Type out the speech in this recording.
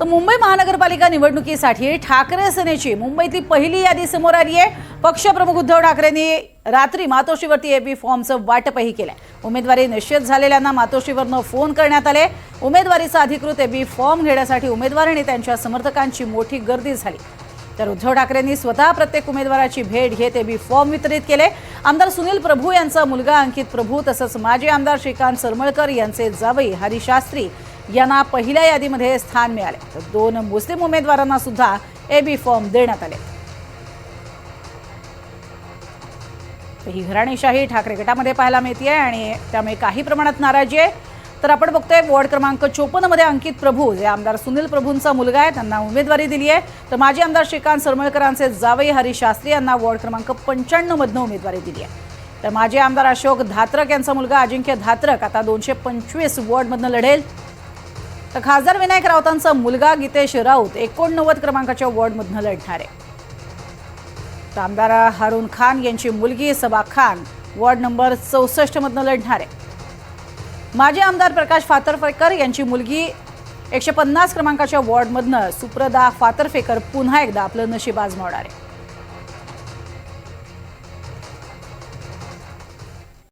तर मुंबई महानगरपालिका निवडणुकीसाठी ठाकरे सेनेची मुंबईतली पहिली यादी समोर आली आहे. पक्षप्रमुख उद्धव ठाकरेंनी रात्री मातोश्रीवरती एबी फॉर्मचं वाटपही केलं उमेदवारी निश्चित झालेल्यांना मातोश्रीवरनं फोन करण्यात आले. उमेदवारीचा अधिकृत एबी फॉर्म घेण्यासाठी उमेदवार आणि त्यांच्या समर्थकांची मोठी गर्दी झाली. तर उद्धव ठाकरेंनी स्वतः प्रत्येक उमेदवाराची भेट घेत एबी फॉर्म वितरित केले. आमदार सुनील प्रभू यांचा मुलगा अंकित प्रभू तसंच माजी आमदार श्रीकांत सरमळकर यांचे जावई हरी शास्त्री यांना पहिल्या यादीमध्ये स्थान मिळाले. तर दोन मुस्लिम उमेदवारांना सुद्धा बी फॉर्म देण्यात आले. तर ही घराणेशाही ठाकरे गटामध्ये पाहायला मिळते आणि त्यामुळे काही प्रमाणात नाराजी आहे. तर आपण बघतोय वॉर्ड क्रमांक चोपन्नमध्ये अंकित प्रभू जे आमदार सुनील प्रभूंचा मुलगा आहे त्यांना उमेदवारी दिली आहे तर माजी आमदार श्रीकांत सरमळकरांचे जावई हरी शास्त्री यांना वॉर्ड क्रमांक पंच्याण्णवमधनं उमेदवारी दिली आहे तर माजी आमदार अशोक धात्रक यांचा मुलगा अजिंक्य धात्रक आता दोनशे पंचवीस वॉर्डमधनं लढेल. तर खासदार विनायक राऊतांचा मुलगा गीतेश राऊत एकोणनव्वद क्रमांकाच्या वॉर्डमधनं लढणार. आहे तर आमदार हारून खान यांची मुलगी सबा खान वॉर्ड नंबर चौसष्टमधनं लढणार. आहे माजी आमदार प्रकाश फातर्फेकर यांची मुलगी एकशे पन्नास क्रमांकाच्या वॉर्डमधनं सुप्रदा फातर्फेकर पुन्हा एकदा आपलं नशीब आजमावणार. आहे